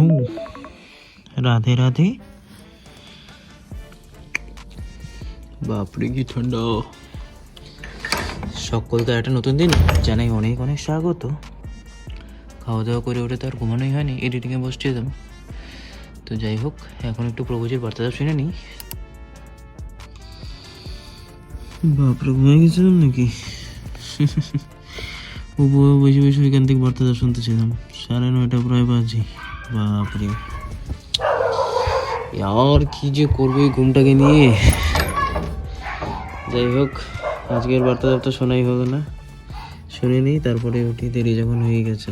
ও রাধে রাধে বাপরে কি ঠান্ডা। সকলকে একটা নতুন দিন জানাই অনেক অনেক স্বাগত। খাওয়া দাওয়া করে উঠে তো আর ঘুমানোই হয়নি এডিটিংয়ে বসছিলাম তো যাই হোক এখন একটু প্রভুজির বার্তাটা শুনে নিই। বাপরে ঘুমিয়ে গেছিলাম নাকি? ও বসে বসে ওইখান থেকে বার্তাটা শুনতেছিলাম সাড়ে নয়টা প্রায় বাজে। বাপরে আর কি যে করবো এই ঘুমটাকে নিয়ে যাই হোক আজকের বার্তা তো শোনাই হলো না শুনে নিই তারপরে উঠি দেরি যখন হয়ে গেছে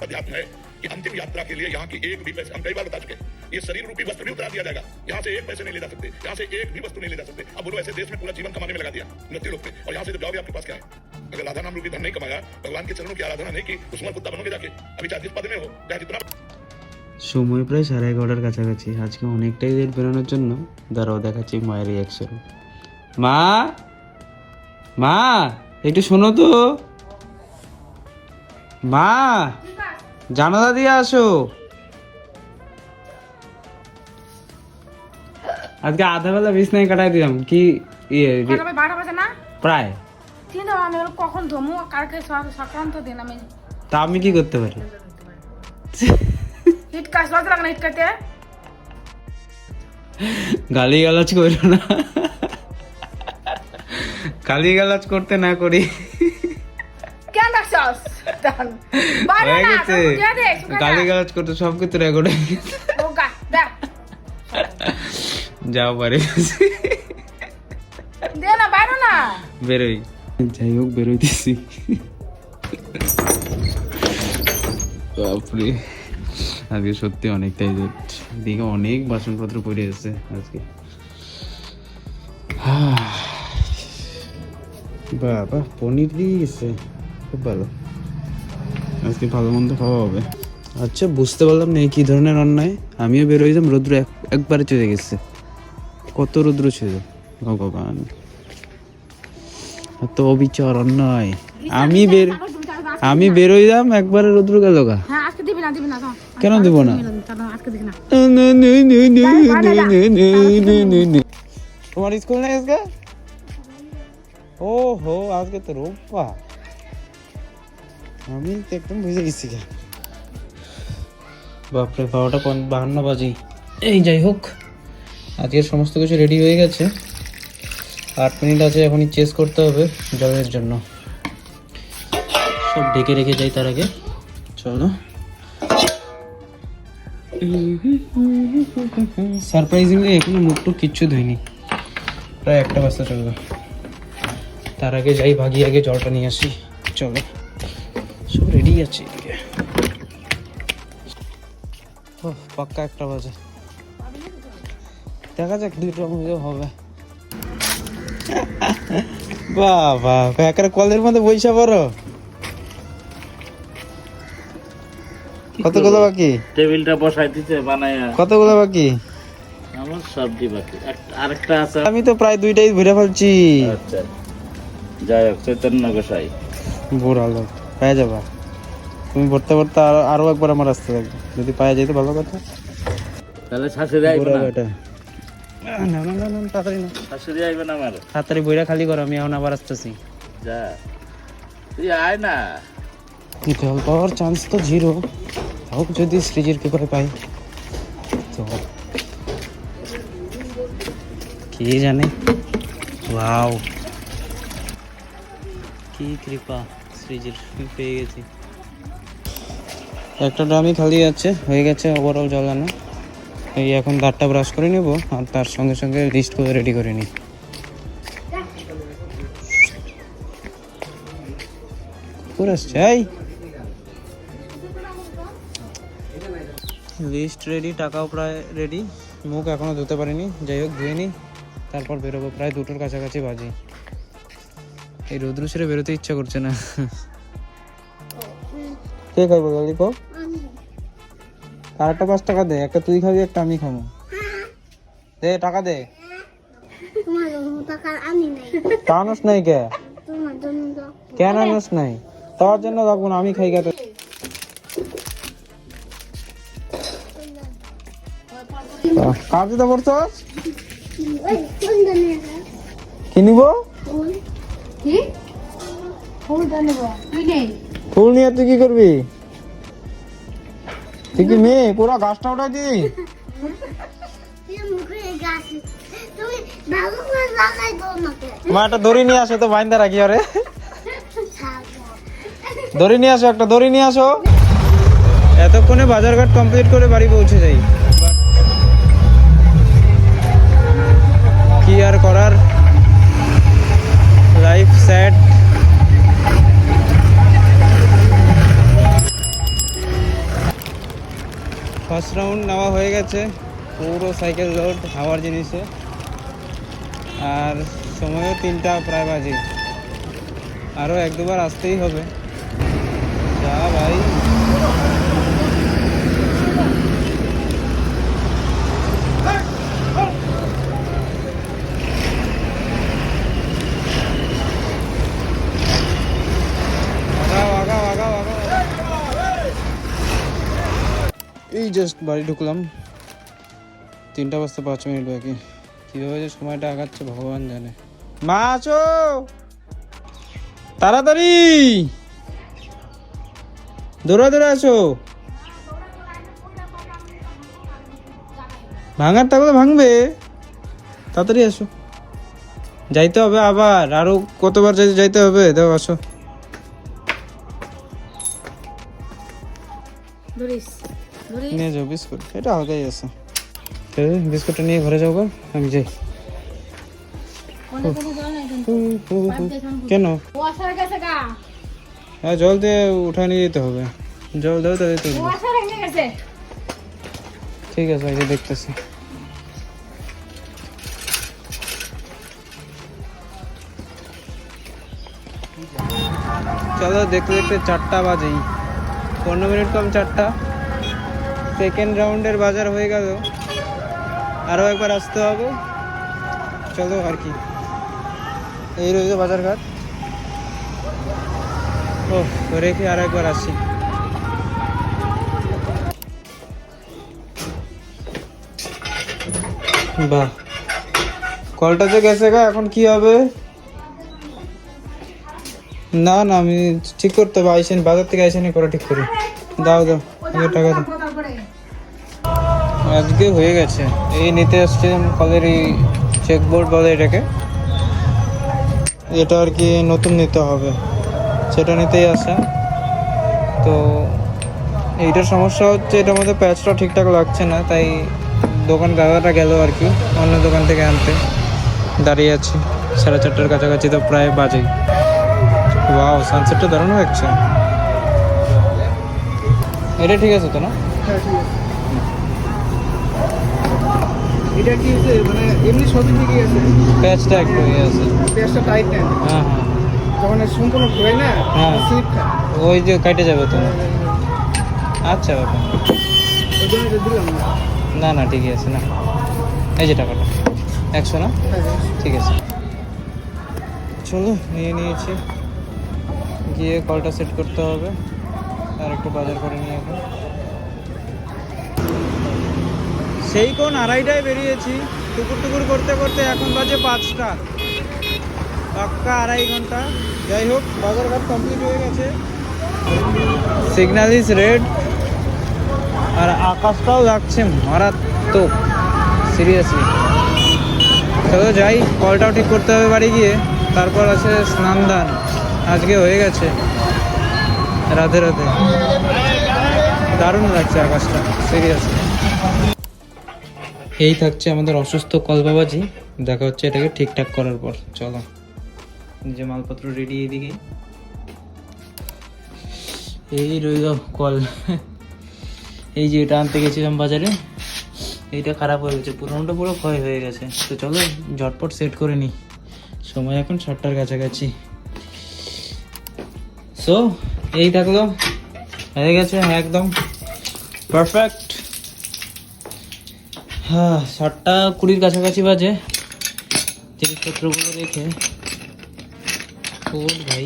पर्याप्त है कि अंतिम यात्रा के लिए यहाँ की एक भी पैसे हम कई बार बता चुके हैं ये शरीर रूपी वस्त्र भी उतार दिया जाएगा यहाँ से एक पैसे नहीं ले जा सकते यहाँ से एक भी वस्तु नहीं ले जा सकते अब बोलो ऐसे देश में पूरा जीवन कमाने में लगा दिया मृत्यु लोग पे और यहाँ से जब जाओगे आपके पास क्या है अगर राधा नाम रूपी धन नहीं कमाया भगवान के चरणों की आराधना नहीं की तो सुमर कुत्ता बनोगे जाके अभी चाहे जिस पद में हो चाहे जितना সময় প্রায় সাড়ে এগারোটার কাছাকাছি আজকে অনেকটাই লেট বেরোনোর জন্য দাঁড়াও দেখাচ্ছি মায়ের রিয়াকশন মা মা একটু শোনো তো মা জানালা দিয়ে আসো আজকে আধা বেলা বিছনায় কাটাই দিলাম কি ইয়ে কটা বাজে? বারোটা বাজে না প্রায় চিন্তা আমি কখন ধমু? কালকে সক- সংক্রান্ত দিন আমি তা আমি কি করতে পারি? হিট কাজ লজ লাগে না হিট কাটে? গালি গালাজ করো না। গালি গালাজ করতে না করি। কেন ডাকছস? বাইরে না গালি গালাজ করতে সব কিছু রেকর্ড ও গা দে। যাও পারে দে না বাইরে না। বেরোই। যাই হোক বেরোইতেছি। বাপরে আজকে সত্যি অনেকটাই লেট দিকে অনেক বাসনপত্র পড়ে আছে আজকে। বাবা পনির দিয়ে গেছে। খুব ভালো। আজকে ভালো মন্দ খাওয়া হবে। আচ্ছা বুঝতে পারলাম না কি ধরনের অন্যায়। আমিও বের যাম রৌদ্র এক- একবারে চলে গেছে। কত রৌদ্র ছিল? ভগবান। এত অবিচার অন্যায়। আমি বের আমি বেরোইলাম একবারে রৌদ্র গেল গা। কেন দিব না? তোমার স্কুল নেই আজকে? ও হো আজকে তো রোববার। আমি তো একদম বুঝে গেছি গা। বাপরে বারোটা বাহান্ন বাজে। এই যাই হোক আজকের সমস্ত কিছু রেডি হয়ে গেছে। আট মিনিট আছে এখনই চেস করতে হবে জলের জন্য। সব ঢেকে রেখে যাই তার আগে। চলো। সারপ্রাইজিংলি এখনও মুখ টুক কিচ্ছু ধুইনি। প্রায় একটা বাজতে চলবে তার আগে যাই, ভাগি আগে জলটা নিয়ে আসি। চলো। সব রেডি আছে এদিকে। পাক্কা একটা বাজে। দেখা যাক দুটো হবে। বাবা একের কলের মধ্যে বইসা পড়ো। কতগুলো বাকি? টেবিলটা বসাই দিতে বানায়া কতগুলো বাকি? আমার সবজি বাকি। আরেকটা আছে। আমি তো প্রায় দুইটাই ভরে ফেলছি। আচ্ছা। যাই হোক চৈতন্য গোসাই। বুড়া লোক পেয়ে যাবা। তুমি ভরতে ভরতে আরও আরও একবার আমার আসতে থাকবে। যদি পায়ে যেতে ভালো কথা। তাহলে শাশুড়ি আইবে না? না না না না তাড়াতাড়ি না। শাশুড়ি আইবে না আমার। তাড়াতাড়ি বইরা খালি করো আমি এখন আবার আসতেছি। যা। তুই আয় না। জল পাওয়ার চান্স তো জিরো তাও যদি সৃজির পেপারে পাই। তো কি জানে? ওয়াও কি কৃপা সৃজির পেয়ে গেছি। একটা ড্রামই খালি আছে হয়ে গেছে ওভারঅল জল আনা এই এখন দাঁতটা ব্রাশ করে নেব আর তার সঙ্গে সঙ্গে লিস্ট করে রেডি করে নিই। এই। লিস্ট রেডি টাকাও প্রায় রেডি মুখ এখনও ধুতে পারিনি, যাই হোক ধুয়ে নিই। তারপর বেরোবো প্রায় দুটোর কাছাকাছি বাজে। এই রৌদ্র ছেড়ে বেরোতে ইচ্ছা করছে না। কে খাইবো জলদি কো আরেকটা পাঁচ টাকা দে একটা তুই খাবি একটা আমি খাব। দে টাকা দে। তা আনস নাই কে? কেন আনস নাই? তোর জন্য যাব না আমি খাই গেতে কার দিতে পড়ছস কি নিব? ফুল নিয়ে তুই কি করবি? তুই কি মেয়ে, পুরো গাছটা উঠাই দিবি তুই মুখে গাছ তুমি ভালো করে লাগাই দাও নাকি মা, একটা দড়ি নিয়ে আসো, তো বাইন্দা রাখি আরে দড়ি নিয়ে আসো, একটা দড়ি নিয়ে আসো। এতক্ষণে বাজারঘাট কমপ্লিট করে বাড়ি পৌঁছে যাই। কি আর করার? লাইফ স্যাড ফার্স্ট রাউন্ড নেওয়া হয়ে গেছে, পুরো সাইকেল লোড হাওয়ার জিনিসে। আর সময়ও তিনটা প্রায় বাজে। আরও এক দুবার আসতেই হবে। যা ভাই। এই জাস্ট বাড়ি ঢুকলাম। তিনটা বাজতে পাঁচ মিনিট বাকি। কীভাবে যে সময়টা আগাচ্ছে, ভগবান জানে। মা আছো তাড়াতাড়ি! দৌড়া দৌড়া আছো ভাঙার থাকলে ভাঙবে। তাড়াতাড়ি আসো। যাইতে হবে আবার। আরও কতবার যাইতে হবে, দাও, আসো। বিস্কুট। এটা হালকাই আছে। বিস্কুটটা নিয়ে ঘরে যাও আমি যাই। কোনো? হ্যাঁ জল দিয়ে উঠায় নিয়ে যেতে হবে। জল দাও তাহলে তো গেছে। ঠিক আছে এই যে দেখতেছি। চলো দেখতে দেখতে চারটা বাজেই। পনেরো মিনিট কম চারটা। সেকেন্ড রাউন্ডের বাজার হয়ে গেল। আরও একবার আসতে হবে। চলো আর কি। এই রয়েছে বাজারঘাট ও রেখে আর একবার আসি। বাহ। কলটা যে গেছে গা, এখন কি হবে? না না, আমি ঠিক করতে হবে। আইসেন, বাজার থেকে আইসেনি করে ঠিক করি। দাও দাও টাকা দাও। আজকে হয়ে গেছে। এই নিতে আসছিলাম কলের এই চেকবোর্ড বলে এটাকে। এটা আর কি নতুন নিতে হবে। সেটা নিতেই আসা। তো এইটার সমস্যা হচ্ছে এটার মধ্যে প্যাচটা ঠিকঠাক লাগছে না, তাই দোকান দাদাটা গেল আর কি, অন্য দোকান থেকে আনতে। দাঁড়িয়ে আছি। সাড়ে চারটার কাছাকাছি তো প্রায় বাজেই। ওয়াও সানসেটটা দারুণ লাগছে। এটা ঠিক আছে তো না? এটা কি হচ্ছে মানে এমনি সবই ঠিকই আছে? প্যাচটা একটু ইয়ে আছে। পেঁয়াজটা টাইট নেন হ্যাঁ হ্যাঁ। যখন এর সম্পূর্ণ ঘোরে না হ্যাঁ। ওই যে কেটে যাবে তো। আচ্ছা না। ওই জন্য দিলাম না। না না ঠিকই আছে না। এই যে টাকাটা। একশো না? ঠিক আছে। চলো নিয়ে নিয়েছি। গিয়ে কলটা সেট করতে হবে। আর একটু বাজার করে নিয়ে এখন সেই কোন আড়াইটায় বেরিয়েছি। টুকুর টুকুর করতে করতে এখন বাজে পাঁচটা। পাক্কা আড়াই ঘণ্টা। যাই হোক বাজারঘাট কমপ্লিট হয়ে গেছে। সিগন্যাল রেড আর আকাশটাও লাগছে মারাত্মক। সিরিয়াসলি চলো যাই, কলটাও ঠিক করতে হবে বাড়ি গিয়ে। তারপর আছে স্নান দান আজকে হয়ে গেছে। রাধে রাধে। দারুণ লাগছে আকাশটা। সিরিয়াসলি এই থাকছে আমাদের অসুস্থ কল বাবাজি দেখা হচ্ছে এটাকে ঠিকঠাক করার পর। চলো। যে মালপত্র রেডি এইদিকে এই রইল কল। এই যে এটা আনতে গেছিলাম বাজারে। এইটা খারাপ হয়ে গেছে। পুরোনোটা পুরো ক্ষয় হয়ে গেছে। তো চলো, ঝটপট সেট করে নিই সময় এখন সাতটার কাছাকাছি। সো এই থাকল। হয়ে গেছে, একদম। পারফেক্ট হ্যাঁ সাতটা কুড়ির কাছাকাছি বাজে। জিনিসপত্রগুলো রেখে ও ভাই।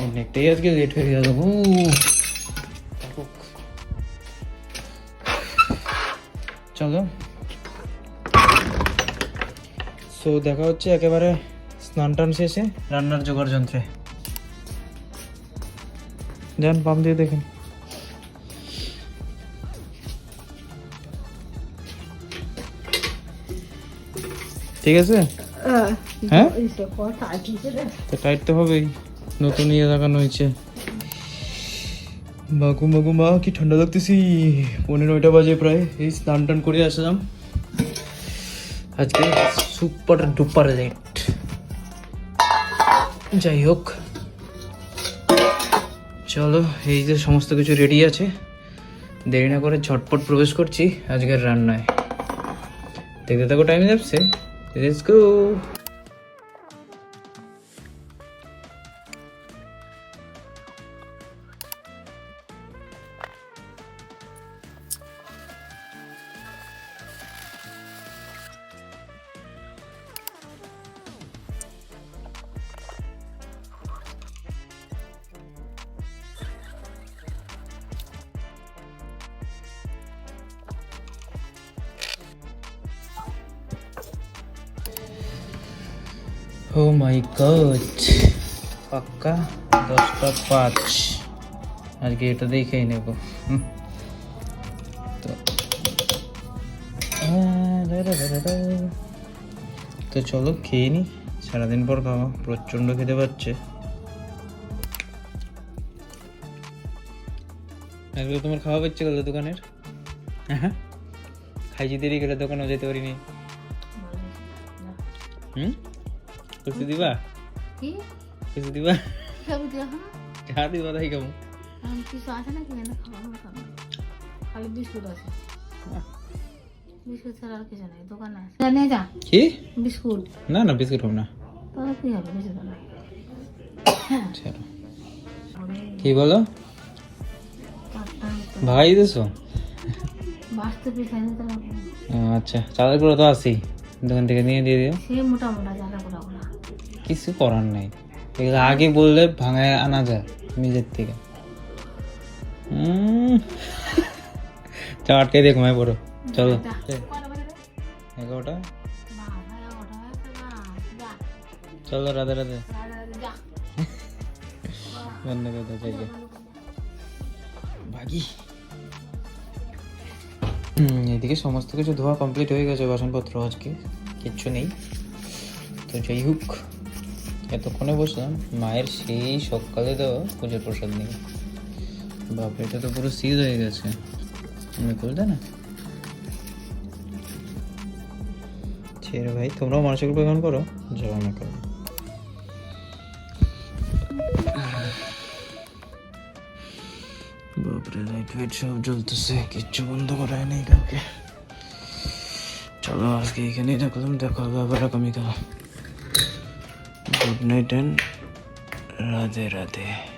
অনেকটাই আজকে লেট হয়ে গেল চলো। সো দেখা হচ্ছে একেবারে স্নান টান শেষে? রান্নার জোগাড় যন্ত্রে যান পাম দিয়ে দেখেন। ঠিক আছে? হ্যাঁ? টাইট তো হবেই। নতুন ইয়ে লাগানো হয়েছে। মাগু মাগু মা কি ঠান্ডা লাগতেছি। পনেরো নয়টা বাজে প্রায়। এই স্নান টান করে আসলাম। আজকে সুপার ডুপার লেট। যাই হোক। চলো, এই যে সমস্ত কিছু রেডি আছে। দেরি না করে ঝটপট প্রবেশ করছি আজকের রান্নায়। দেখতে থাকো টাইম যাচ্ছে ও মাই গড পাক্কা? দশটা পাঁচ। আজকে এটা দেখেই নেব। তো। তো চলো খেয়ে নি। সারাদিন পর খাওয়া প্রচণ্ড খেতে পাচ্ছে আজকে তোমার খাওয়া পাচ্ছে গেল দোকানের? হ্যাঁ খাইছি দেরি করে দোকানেও যেতে পারিনি। হুম? কিছু দিবা কি কিছু দিবা খাবি এখন দিবা তাই কিছু আছে খাব খাব খালি বিস্কুট আছে বিস্কুট ছাড়া আর কিছু নাই দোকানে আছে যা যা কি বিস্কুট না না বিস্কুট হবে না তাহলে কি হবে কিছু তো নাই কি বলো ভাই দিছো আচ্ছা চালের গুঁড়ো তো আছি দোকান থেকে নিয়ে দিয়ে দিও সে মোটা মোটা করা ওরা কিছু করার নাই। আগে বললে ভাঙায় আনা যায় নিজের থেকে। চা আটকে দিয়ে ঘুমায় পড়ো। চলো? এগারোটা? চলো রাধে রাধে। বন্ধ করে দাও চাইলে এদিকে সমস্ত কিছু ধোয়া কমপ্লিট হয়ে গেছে বাসনপত্র আজকে। কিচ্ছু নেই। তো যাই হোক। এতক্ষণে বসলাম, মায়ের সেই সকালে দেওয়া পুজোর প্রসাদ নিয়ে। বাপরে, এটা তো পুরো সিজ হয়ে গেছে। তুমি খুলতে না? ছেড়ে ভাই, তোমরাও উপর গ্রহণ করো, যাও না করো। বাপরে, লাইট ফাইট সব জ্বলতেছে, কিচ্ছু বন্ধ করায় নেই কাউকে। চলো, আজকে এখানেই রাখলাম, দেখো হবে আবার আগামীকাল। Good night and Radhe Radhe.